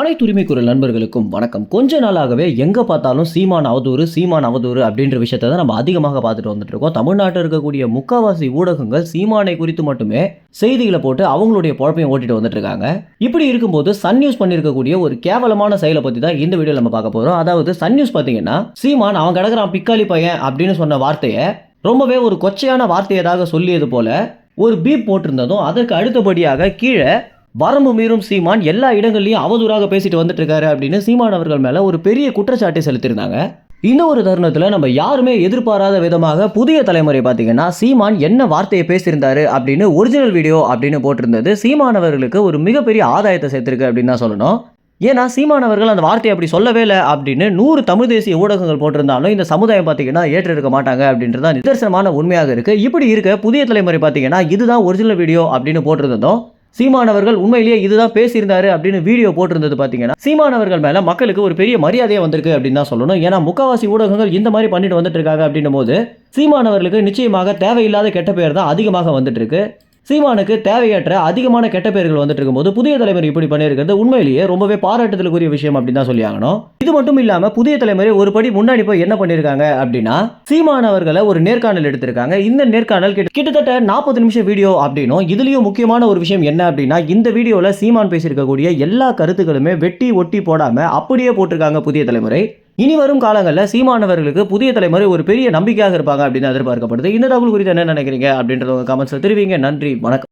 அனைத்து உரிமை குரல் நண்பர்களுக்கும் வணக்கம். கொஞ்ச நாளாகவே எங்கே பார்த்தாலும் சீமான் அவதூறு சீமான் அவதூறு அப்படின்ற விஷயத்தை தான் நம்ம அதிகமாக பார்த்துட்டு வந்துட்டு இருக்கோம். தமிழ்நாட்டில் இருக்கக்கூடிய முக்காவாசி ஊடகங்கள் சீமானை குறித்து மட்டுமே செய்திகளை போட்டு அவங்களுடைய குழப்பையும் ஓட்டிட்டு வந்துட்டு இருக்காங்க. இப்படி இருக்கும்போது சன் நியூஸ் பண்ணியிருக்கக்கூடிய ஒரு கேவலமான செயலை பற்றி தான் இந்த வீடியோ நம்ம பார்க்க போகிறோம் அதாவது சன் நியூஸ் பார்த்தீங்கன்னா சீமான் அவன் கிடக்குறான் பிக்காளி பையன் அப்படின்னு சொன்ன வார்த்தையை ரொம்பவே ஒரு கொச்சையான வார்த்தையதாக சொல்லியது போல ஒரு பீப் போட்டிருந்ததும் அதற்கு அடுத்தபடியாக கீழே வரம்பு மீறும் சீமான் எல்லா இடங்கள்லையும் அவதூறாக பேசிட்டு வந்துட்டு இருக்காரு அப்படின்னு சீமான் அவர்கள் மேலே ஒரு பெரிய குற்றச்சாட்டை செலுத்தியிருந்தாங்க. இந்த ஒரு தருணத்தில் நம்ம யாருமே எதிர்பாராத விதமாக புதிய தலைமுறை பார்த்தீங்கன்னா சீமான் என்ன வார்த்தையை பேசியிருந்தாரு அப்படின்னு ஒரிஜினல் வீடியோ அப்படின்னு போட்டிருந்தது. சீமான் அவர்களுக்கு ஒரு மிகப்பெரிய ஆதாயத்தை சேர்த்திருக்கு அப்படின்னு தான் சொல்லணும். ஏன்னா சீமானவர்கள் அந்த வார்த்தையை அப்படி சொல்லவே இல்லை அப்படின்னு நூறு தமிழ் தேசிய ஊடகங்கள் போட்டிருந்தாலும் இந்த சமுதாயம் பார்த்தீங்கன்னா ஏற்றெடுக்க மாட்டாங்க அப்படின்றது தான் நிதர்சனமான உண்மையாக இருக்குது இப்படி இருக்க புதிய தலைமுறை பார்த்தீங்கன்னா இதுதான் ஒரிஜினல் வீடியோ அப்படின்னு போட்டிருந்ததும் சீமானவர்கள் உண்மையிலேயே இதுதான் பேசியிருந்தாரு அப்படின்னு வீடியோ போட்டிருந்தது பார்த்தீங்கன்னா சீமானவர்கள் மேலே மக்களுக்கு ஒரு பெரிய மரியாதையே வந்திருக்கு அப்படின்னு தான் சொல்லணும். ஏன்னா முக்காவாசி ஊடகங்கள் இந்த மாதிரி பண்ணிட்டு வந்துட்டு இருக்காங்க அப்படின்னும் போது சீமானவர்களுக்கு நிச்சயமாக தேவையில்லாத கெட்ட பெயர் தான் அதிகமாக வந்துட்டு இருக்கு. சீமானுக்கு தேவையற்ற அதிகமான கெட்ட பேர்கள் வந்துட்டு இருக்கும்போது புதிய தலைமுறை இப்படி பண்ணியிருக்கிறது உண்மையிலேயே ரொம்பவே பாராட்டுதலுக்குரிய விஷயம் அப்படின்னு தான் சொல்லி ஆகணும். இது மட்டும் இல்லாம புதிய தலைமுறை ஒரு படி முன்னாடி போய் என்ன பண்ணியிருக்காங்க அப்படின்னா சீமான் அவர்களை ஒரு நேர்காணல் எடுத்திருக்காங்க. இந்த நேர்காணல் கிட்ட- கிட்டத்தட்ட நாற்பது நிமிஷம் வீடியோ அப்படின்னும் இதுலயும் முக்கியமான ஒரு விஷயம் என்ன அப்படின்னா இந்த வீடியோவில் சீமான் பேசியிருக்கக்கூடிய எல்லா கருத்துக்களுமே வெட்டி ஒட்டி போடாம அப்படியே போட்டிருக்காங்க புதிய தலைமுறை. இனி வரும் காலங்களில் சீமானவர்களுக்கு புதிய தலைமுறை ஒரு பெரிய நம்பிக்கையாக இருப்பாங்க அப்படின்னு எதிர்பார்க்கப்படுது. இந்த தகவல் குறித்து என்ன நினைக்கிறீங்க அப்படின்றத கமெண்ட்ஸில் தெரிவிங்க. நன்றி. வணக்கம்.